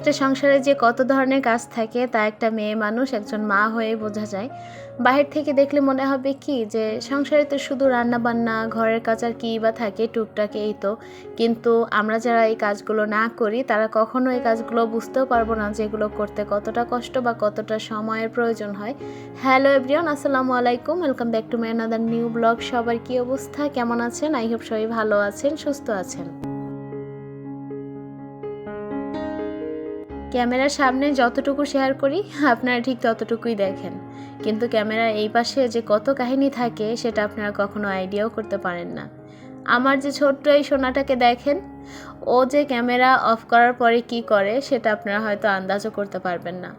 একটা সংসারে যে কত ধরনের কাজ থাকে, তা একটা মেয়ে মানুষ, একজন মা হয়ে বোঝা যায়। বাহির থেকে দেখলে মনে হবে কি যে, সংসারে তো শুধু রান্না বান্না ঘরের কাজ আর কী বা থাকে টুকটাক এই তো। কিন্তু আমরা যারা এই কাজগুলো না করি, তারা কখনো এই কাজগুলো বুঝতেও পারব না যে এগুলো করতে কতটা কষ্ট বা কতটা সময়ের প্রয়োজন হয়। হ্যালো এভরিওয়ান, আসসালামু আলাইকুম। Welcome back to my another new blog. সবার কী অবস্থা? কেমন আছেন? আই হোপ সবাই ভালো আছেন, সুস্থ আছেন। ক্যামেরার সামনে যতটুকু শেয়ার করি, আপনারা ঠিক ততটুকুই দেখেন। কিন্তু ক্যামেরার এই পাশে যে কত কাহিনী থাকে, সেটা আপনারা কখনো আইডিয়াও করতে পারেন না। আমার যে ছোট্ট এই সোনাটাকে দেখেন, ও যে ক্যামেরা অফ করার পরে কি করে, সেটা আপনারা হয়তো আন্দাজও করতে পারবেন না।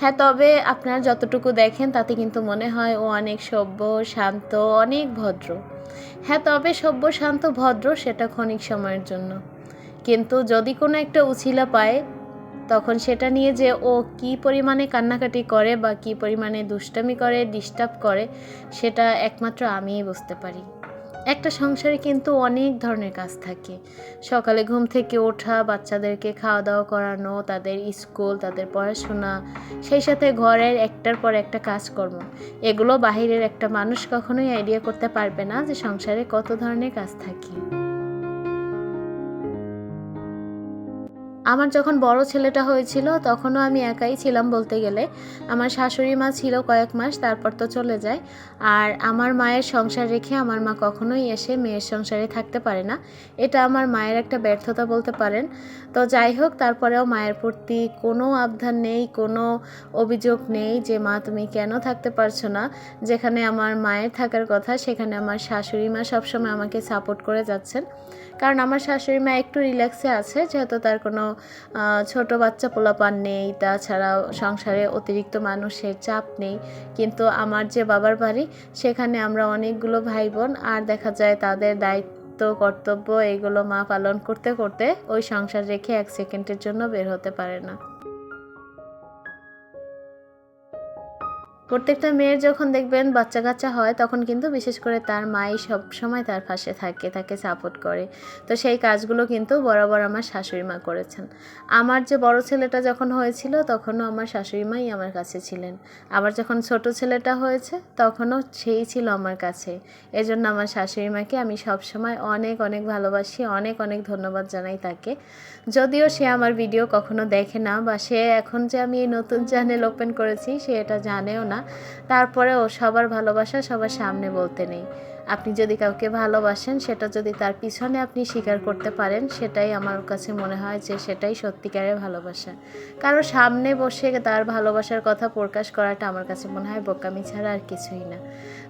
হ্যাঁ তবে আপনারা যতটুকু দেখেন, তাতে কিন্তু মনে হয় ও অনেক সভ্য, শান্ত, অনেক ভদ্র। হ্যাঁ তবে সভ্য, শান্ত, ভদ্র, সেটা ক্ষণিক সময়ের জন্য। কিন্তু যদি কোনো একটা উছিলা পায় তখন সেটা নিয়ে যে ও কি পরিমাণে কান্নাকাটি করে বা কি পরিমাণে দুষ্টামি করে ডিস্টার্ব করে, সেটা একমাত্র আমিই বুঝতে পারি। একটা সংসারে কিন্তু অনেক ধরনের কাজ থাকে। সকালে ঘুম থেকে ওঠা, বাচ্চাদেরকে খাওয়া দাওয়া করানো, তাদের স্কুল, তাদের পড়াশোনা, সেই সাথে ঘরের একটার পর একটা কাজকর্ম। এগুলো বাহিরের একটা মানুষ কখনোই আইডিয়া করতে পারবে না যে সংসারে কত ধরনের কাজ থাকে। আমার যখন বড় ছেলেটা হয়েছিল, তখনও আমি একাই ছিলাম বলতে গেলে। আমার শাশুড়ি মা ছিল কয়েক মাস, তারপর তো চলে যায়। আর আমার মায়ের সংসার রেখে আমার মা কখনোই এসে মেয়ের সংসারে থাকতে পারে না। এটা আমার মায়ের একটা ব্যর্থতা বলতে পারেন। তো যাই হোক, তারপরেও মায়ের প্রতি কোনো আবধান নেই, কোনো অভিযোগ নেই যে, মা, তুমি কেন থাকতে পারছ না? যেখানে আমার মায়ের থাকার কথা, সেখানে আমার শাশুড়ি মা সবসময় আমাকে সাপোর্ট করে যাচ্ছেন। কারণ আমার শাশুড়ি মা একটু রিল্যাক্সে আছে, যেহেতু তার কোনো ছোট বাচ্চা পোলাপান নেই, তাছাড়াও সংসারে অতিরিক্ত মানুষের চাপ নেই। কিন্তু আমার যে বাবার বাড়ি, সেখানে আমরা অনেকগুলো ভাই বোন আর দেখা যায় তাদের দায়িত্ব, কর্তব্য, এগুলো মা পালন করতে করতে ওই সংসার রেখে এক সেকেন্ডের জন্য বের হতে পারে না। প্রত্যেকটা মেয়ের যখন দেখবেন বাচ্চা কাচ্চা হয়, তখন কিন্তু বিশেষ করে তার মাই সব সময় তার পাশে থাকে, তাকে সাপোর্ট করে। তো সেই কাজগুলো কিন্তু বরাবর আমার শাশুড়ি মা করেছেন। আমার যে বড় ছেলেটা যখন হয়েছিল, তখনও আমার শাশুড়ি মাই আমার কাছে ছিলেন। আবার যখন ছোট ছেলেটা হয়েছে, তখনও সেই ছিল আমার কাছে। এজন্য আমার শাশুড়ি মাকে আমি সবসময় অনেক অনেক ভালোবাসি, অনেক অনেক ধন্যবাদ জানাই তাকে। যদিও সে আমার ভিডিও কখনো দেখে না, বা সে এখন যে আমি এই নতুন চ্যানেল ওপেন করেছি, সে এটা জানেও না। তারপরেও সবার ভালোবাসা সবার সামনে বলতে নেই। আপনি যদি কাউকে ভালোবাসেন, সেটা যদি তার পিছনে আপনি স্বীকার করতে পারেন, সেটাই আমার কাছে মনে হয় যে সেটাই সত্যিকারের ভালোবাসা। কারও সামনে বসে তার ভালোবাসার কথা প্রকাশ করাটা আমার কাছে মনে হয় বোকামি ছাড়া আর কিছুই না।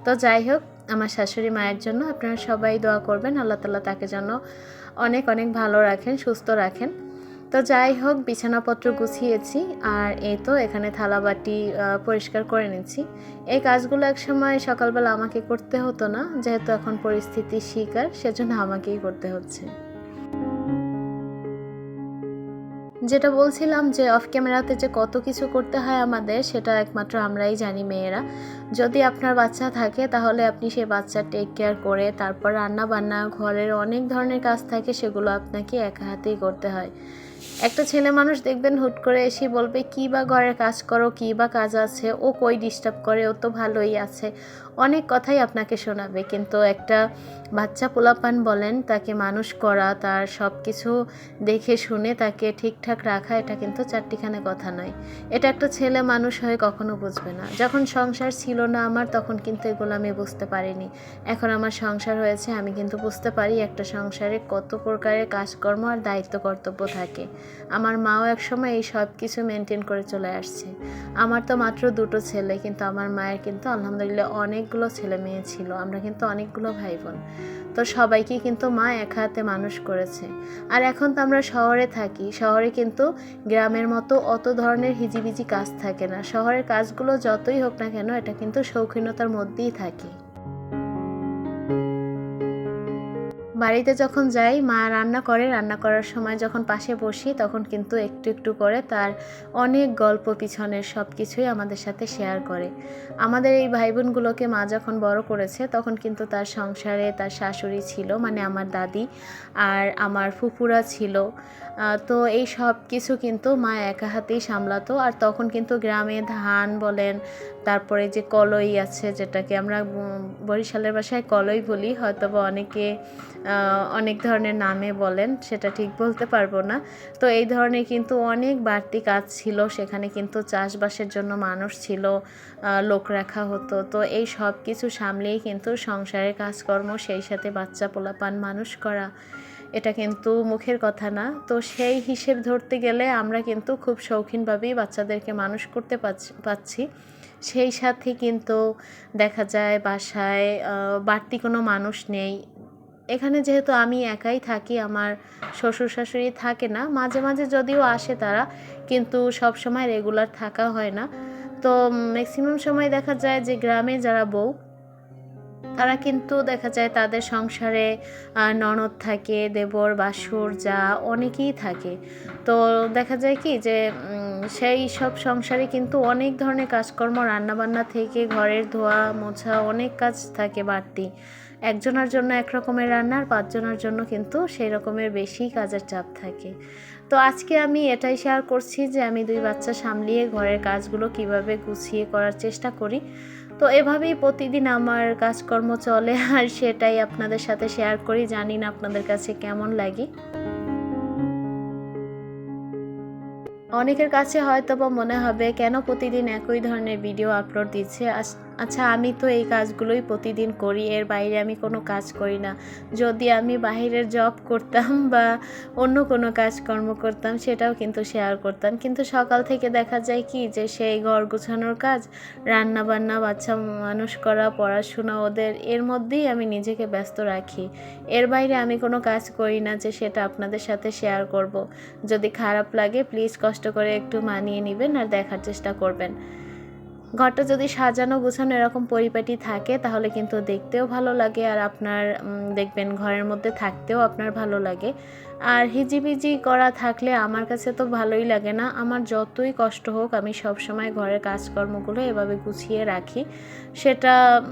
তো যাই হোক, আমার শাশুড়ি মায়ের জন্য আপনারা সবাই দোয়া করবেন। আল্লাহ তাল্লাহ তাকে যেন অনেক অনেক ভালো রাখেন, সুস্থ রাখেন। তো যাই হোক, বিছানাপত্র গুছিয়েছি আর এই তো এখানে থালাবাটি পরিষ্কার করে নিচ্ছি। এই কাজগুলো এক সময় সকালবেলা আমাকে করতে হতো না, যেহেতু এখন পরিস্থিতির শিকার, সেজন্য আমাকেই করতে হচ্ছে। যেটা বলছিলাম যে অফ ক্যামেরাতে যে কত কিছু করতে হয় আমাদের, সেটা একমাত্র আমরাই জানি মেয়েরা। যদি আপনার বাচ্চা থাকে, তাহলে আপনি সেই বাচ্চার টেক কেয়ার করে, তারপর রান্না বান্না ঘরের অনেক ধরনের কাজ থাকে, সেগুলো আপনাকে একা হাতেই করতে হয়। একটা ছেলে মানুষ দেখবেন হুট করে এসে বলবে, কী বা ঘরের কাজ করো, কী বা কাজ আছে? ও কই ডিস্টার্ব করে? ও তো ভালোই আছে। অনেক কথাই আপনাকে শোনাবে, কিন্তু একটা বাচ্চা পোলাপান বলেন, তাকে মানুষ করা, তার সব কিছু দেখে শুনে তাকে ঠিকঠাক রাখা, এটা কিন্তু চারটিখানে কথা নয়। এটা একটা ছেলে মানুষ হয়ে কখনো বুঝবে না। যখন সংসার ছিল না আমার, তখন কিন্তু এগুলো আমি বুঝতে পারিনি। এখন আমার সংসার হয়েছে, আমি কিন্তু বুঝতে পারি একটা সংসারে কত প্রকারের কাজকর্ম আর দায়িত্ব কর্তব্য থাকে। আমার মাও একসময় এই সব কিছু মেনটেন করে চলে আসছে। আমার তো মাত্র দুটো ছেলে, কিন্তু আমার মায়ের কিন্তু আলহামদুলিল্লাহ অনেকগুলো ছেলে মেয়ে ছিল, আমরা কিন্তু অনেকগুলো ভাই বোন তো সবাইকে কিন্তু মা এক হাতে মানুষ করেছে। আর এখন তো আমরা শহরে থাকি, শহরে কিন্তু গ্রামের মতো অত ধরনের হিজিবিজি কাজ থাকে না। শহরের কাজগুলো যতই হোক না কেন, এটা কিন্তু শৌখিনতার মধ্যেই থাকে। বাড়িতে যখন যাই, মা রান্না করে, রান্না করার সময় যখন পাশে বসি, তখন কিন্তু একটু একটু করে তার অনেক গল্প পিছনের সব কিছুই আমাদের সাথে শেয়ার করে। আমাদের এই ভাই বোনগুলোকে মা যখন বড় করেছে, তখন কিন্তু তার সংসারে তার শাশুড়ি ছিল মানে আমার দাদি আর আমার ফুফুরা ছিল। তো এই সব কিছু কিন্তু মা একা হাতেই সামলাতো। আর তখন কিন্তু গ্রামে ধান বলেন তারপরে যে কলই আছে, যেটাকে আমরা বরিশালের ভাষায় কলই বলি হয়তো বা অনেকে অনেক ধরনের নামে বলেন, সেটা ঠিক বলতে পারব না। তো এই ধরনের কিন্তু অনেক বাড়তি কাজ ছিল, সেখানে কিন্তু চাষবাসের জন্য মানুষ ছিল লোক রাখা হতো। তো এই সব কিছু সামলেই কিন্তু সংসারের কাজকর্ম, সেই সাথে বাচ্চা পোলাপান, মানুষ করা, এটা কিন্তু মুখের কথা না। তো সেই হিসেব ধরতে গেলে আমরা কিন্তু খুব শৌখিনভাবেই বাচ্চাদেরকে মানুষ করতে পারছি পাচ্ছি। সেই সাথে কিন্তু দেখা যায় বাসায় বাড়তি কোনো মানুষ নেই। এখানে যেহেতু আমি একাই থাকি, আমার শ্বশুর শাশুড়ি থাকে না, মাঝে মাঝে যদিও আসে তারা, কিন্তু সব সময় রেগুলার থাকা হয় না। তো ম্যাক্সিমাম সময় দেখা যায় যে গ্রামে যারা বউ তারা কিন্তু দেখা যায় তাদের সংসারে ননদ থাকে, দেবর, বাসুর, যা অনেকেই থাকে। তো দেখা যায় কি যে সেই সব সংসারে কিন্তু অনেক ধরনের কাজকর্ম, রান্নাবান্না থেকে ঘরের ধোয়া, মোছা, অনেক কাজ থাকে বাড়তি। একজনের জন্য এক রকমের রান্না আর পাঁচজনের জন্য কিন্তু সেই রকমের বেশি কাজের চাপ থাকে। তো আজকে আমি এটাই শেয়ার করছি যে, আমি দুই বাচ্চা সামলিয়ে ঘরের কাজগুলো কীভাবে গুছিয়ে করার চেষ্টা করি। তো এভাবেই প্রতিদিন আমার কাজকর্ম চলে, আর সেটাই আপনাদের সাথে শেয়ার করি। জানি না আপনাদের কাছে কেমন লাগে। অনেকের কাছে হয়তো বা মনে হবে, কেন প্রতিদিন একই ধরনের ভিডিও আপলোড দিচ্ছে? আচ্ছা আমি তো এই কাজগুলোই প্রতিদিন করি, এর বাইরে আমি কোনো কাজ করি না। যদি আমি বাইরের জব করতাম বা অন্য কোনো কাজকর্ম করতাম, সেটাও কিন্তু শেয়ার করতাম। কিন্তু সকাল থেকে দেখা যায় কি যে, সেই ঘর গুছানোর কাজ রান্না বান্না বাচ্চা মানুষ করা, পড়াশোনা, ওদের, এর মধ্যেই আমি নিজেকে ব্যস্ত রাখি। এর বাইরে আমি কোনো কাজ করি না যে, সেটা আপনাদের সাথে শেয়ার করব। যদি খারাপ লাগে প্লিজ কষ্ট করে একটু মানিয়ে নেবেন আর দেখার চেষ্টা করবেন। ঘরটা যদি সাজানো গোছানো এরকম পরিপাটি থাকে, তাহলে কিন্তু দেখতেও ভালো লাগে আর আপনার দেখবেন ঘরের মধ্যে থাকতেও আপনার ভালো লাগে। আর হিজিবিজি করা থাকলে আমার কাছে তো ভালোই লাগে না। আমার যতই কষ্ট হোক, আমি সব সময় ঘরের কাজকর্মগুলো এভাবে গুছিয়ে রাখি। সেটা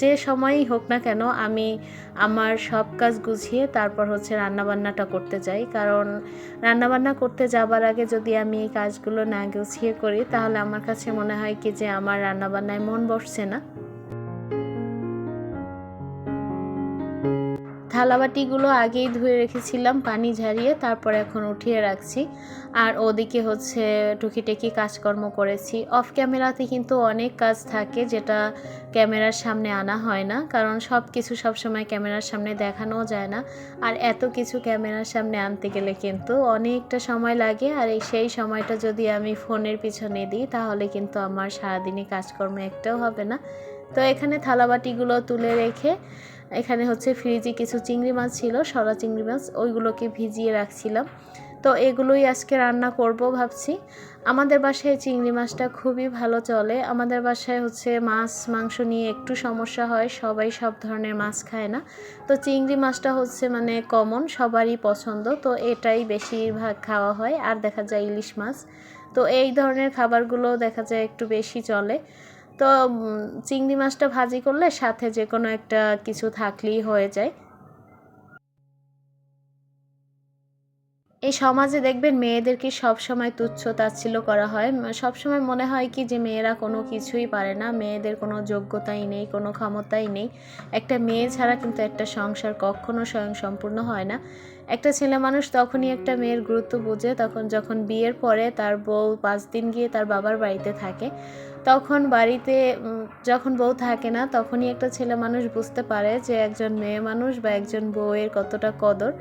যে সময়ই হোক না কেন, আমি আমার সব কাজ গুছিয়ে তারপর হচ্ছে রান্নাবান্নাটা করতে যাই। কারণ রান্নাবান্না করতে যাবার আগে যদি আমি এই কাজগুলো না গুছিয়ে করি, তাহলে আমার কাছে মনে হয় কি যে আমার রান্নাবান্নায় মন বসছে না। থালাবাটিগুলো আগেই ধুয়ে রেখেছিলাম, পানি ঝারিয়ে তারপর এখন উঠিয়ে রাখছি। আর ওদিকে হচ্ছে টুকিটাকি কাজকর্ম করেছি। অফ ক্যামেরাতে কিন্তু অনেক কাজ থাকে যেটা ক্যামেরার সামনে আনা হয় না, কারণ সব কিছু সবসময় ক্যামেরার সামনে দেখানোও যায় না। আর এত কিছু ক্যামেরার সামনে আনতে গেলে কিন্তু অনেকটা সময় লাগে। আর এই সেই সময়টা যদি আমি ফোনের পিছনে দিই, তাহলে কিন্তু আমার সারাদিনই কাজকর্ম একটাও হবে না। তো এখানে থালাবাটিগুলো তুলে রেখে এখানে হচ্ছে ফ্রিজে কিছু চিংড়ি মাছ ছিল সরা চিংড়ি মাছ, ওইগুলোকে ভিজিয়ে রাখছিলাম। তো এগুলোই আজকে রান্না করব ভাবছি। আমাদের বাসায় চিংড়ি মাছটা খুবই ভালো চলে। আমাদের বাসায় হচ্ছে মাছ, মাংস নিয়ে একটু সমস্যা হয়, সবাই সব ধরনের মাছ খায় না। তো চিংড়ি মাছটা হচ্ছে মানে কমন সবারই পছন্দ। তো এটাই বেশিরভাগ খাওয়া হয়। আর দেখা যায় ইলিশ মাছ। তো এই ধরনের খাবারগুলো দেখা যায় একটু বেশি চলে। তো চিংড়ি মাছটা ভাজি করলে সাথে যে কোনো একটা কিছু থাকলেই হয়ে যায়। এই সমাজে দেখবেন মেয়েদেরকে সব সময় তুচ্ছ তাচ্ছিল্য করা হয়। সব সময় মনে হয় কি যে মেয়েরা কোনো কিছুই পারে না, মেয়েদের কোনো যোগ্যতাই নেই, কোনো ক্ষমতাই নেই। একটা মেয়ে ছাড়া কিন্তু একটা সংসার কখনো স্বয়ং সম্পূর্ণ হয় না। একটা ছেলে মানুষ তখনই একটা মেয়ের গুরুত্ব বোঝে, তখন যখন বিয়ের পরে তার বউ পাঁচ দিন গিয়ে তার বাবার বাড়িতে থাকে। তখন বাড়িতে যখন বউ থাকে না, তখনই একটা ছেলে মানুষ বুঝতে পারে যে একজন মেয়ে মানুষ বা একজন বউয়ের কতটা কদর।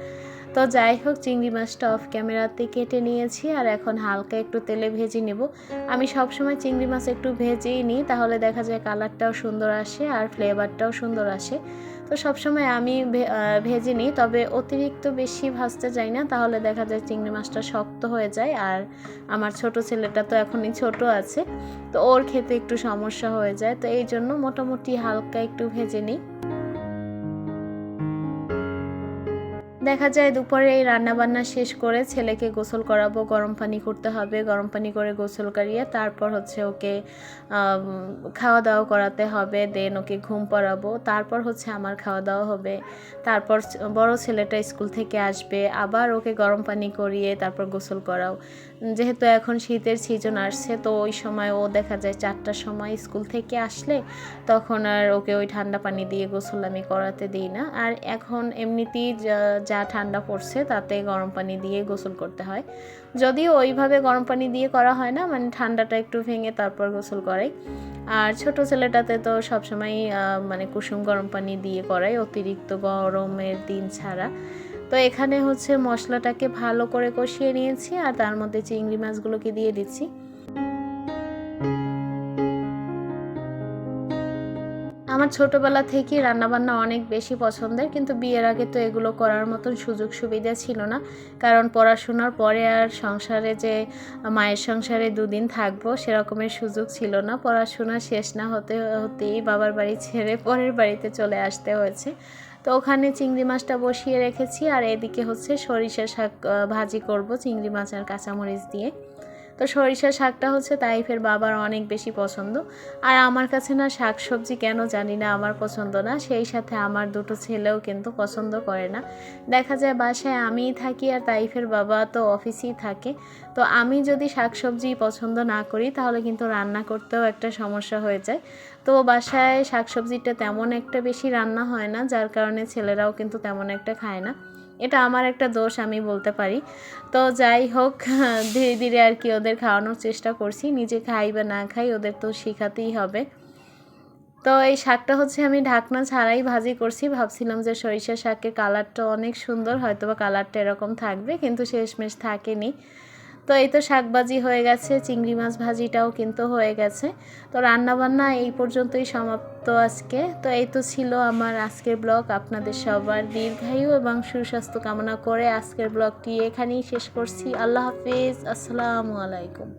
তো যাই হোক, চিংড়ি মাছটা অফ ক্যামেরাতে কেটে নিয়েছি আর এখন হালকা একটু তেলে ভেজে নেব। আমি সবসময় চিংড়ি মাছ একটু ভেজেই নিই, তাহলে দেখা যায় কালারটাও সুন্দর আসে আর ফ্লেভারটাও সুন্দর আসে। তো সবসময় আমি ভেজে নিই, তবে অতিরিক্ত বেশি ভাজতে যাই না, তাহলে দেখা যায় চিংড়ি মাছটা শক্ত হয়ে যায়, আর আমার ছোট ছেলেটা তো এখনই ছোট আছে, তো ওর খেতে একটু সমস্যা হয়ে যায়, তো এই জন্য মোটামুটি হালকা একটু ভেজে নিই। দেখা যায় দুপুরে এই রান্নাবান্না শেষ করে ছেলেকে গোসল করাবো, গরম পানি করতে হবে, গরম পানি করে গোসল করিয়ে তারপর হচ্ছে ওকে খাওয়া দাওয়া করাতে হবে দেন ওকে ঘুম পড়াবো, তারপর হচ্ছে আমার খাওয়া দাওয়া হবে। তারপর বড় ছেলেটা স্কুল থেকে আসবে, আবার ওকে গরম পানি করিয়ে তারপর গোসল করাও। যেহেতু এখন শীতের সিজন আসছে, তো ওই সময় ও দেখা যায় চারটার সময় স্কুল থেকে আসলে তখন আর ওকে ওই ঠান্ডা পানি দিয়ে গোসল আমি করাতে দিই না। আর এখন এমনিতেই যা- ঠান্ডা পড়ছে তাতে গরম পানি দিয়ে গোসল করতে হয়। যদিও ওইভাবে গরম পানি দিয়ে করা হয় না মানে ঠান্ডাটা একটু ভেঙে তারপর গোসল করাই। আর ছোট ছেলেটাতে তো সবসময় মানে কুসুম গরম পানি দিয়ে করাই, অতিরিক্ত গরমের দিন ছাড়া। তো এখানে হচ্ছে মশলাটাকে ভালো করে কষিয়ে নিয়েছি আর তার মধ্যে চিংড়ি মাছগুলোকে দিয়ে দিচ্ছি। আমার ছোটবেলা থেকেই রান্নাবান্না অনেক বেশি পছন্দের, কিন্তু বিয়ের আগে তো এগুলো করার মতন সুযোগ সুবিধা ছিল না। কারণ পড়াশোনার পরে আর সংসারে যে মায়ের সংসারে দুদিন থাকব সেরকমের সুযোগ ছিল না। পড়াশোনা শেষ না হতে হতেই বাবার বাড়ি ছেড়ে পরের বাড়িতে চলে আসতে হয়েছে। তো ওখানে চিংড়ি মাছটা বসিয়ে রেখেছি আর এদিকে হচ্ছে সরিষা শাক ভাজি করব চিংড়ি মাছ আর কাঁচামরিচ দিয়ে। তো সরিষা শাকটা হচ্ছে তাইফের বাবার অনেক বেশি পছন্দ। আর আমার কাছে না শাক সবজি কেন জানি না আমার পছন্দ না, সেই সাথে আমার দুটো ছেলেও কিন্তু পছন্দ করে না। দেখা যায় বাসায় আমিই থাকি আর তাইফের বাবা তো অফিসেই থাকে। তো আমি যদি শাক সবজি পছন্দ না করি, তাহলে কিন্তু রান্না করতেও একটা সমস্যা হয়ে যায়। তো বাসায় শাক সবজিটা তেমন একটা বেশি রান্না হয় না, যার কারণে ছেলেরাও কিন্তু তেমন একটা খায় না। এটা আমার একটা দোষ, আমি বলতে পারি। তো যাই হোক, ধীরে ধীরে আর কি ওদের খাওয়ানোর চেষ্টা করছি। নিজে খাই বা না খাই ওদের তো শেখাতেই হবে। তো এই শাকটা হচ্ছে আমি ঢাকনা ছাড়াই ভাজি করছি। ভাবছিলাম যে সরিষা শাকের কালারটা অনেক সুন্দর হয়তো বা কালারটা এরকম থাকবে, কিন্তু শেষমেশ থাকেনি। তো এই তো শাক ভাজি হয়ে গেছে, চিংড়ি মাছ ভাজিটাও কিন্তু হয়ে গেছে। তো রান্নাবান্না এই পর্যন্তই সমাপ্ত আজকে। তো এই তো ছিল আমার আজকের ব্লগ। আপনাদের সবার দীর্ঘায়ু এবং সুস্বাস্থ্য কামনা করে আজকের ব্লগটি এখানেই শেষ করছি। আল্লাহ হাফিজ। আসসালামু আলাইকুম।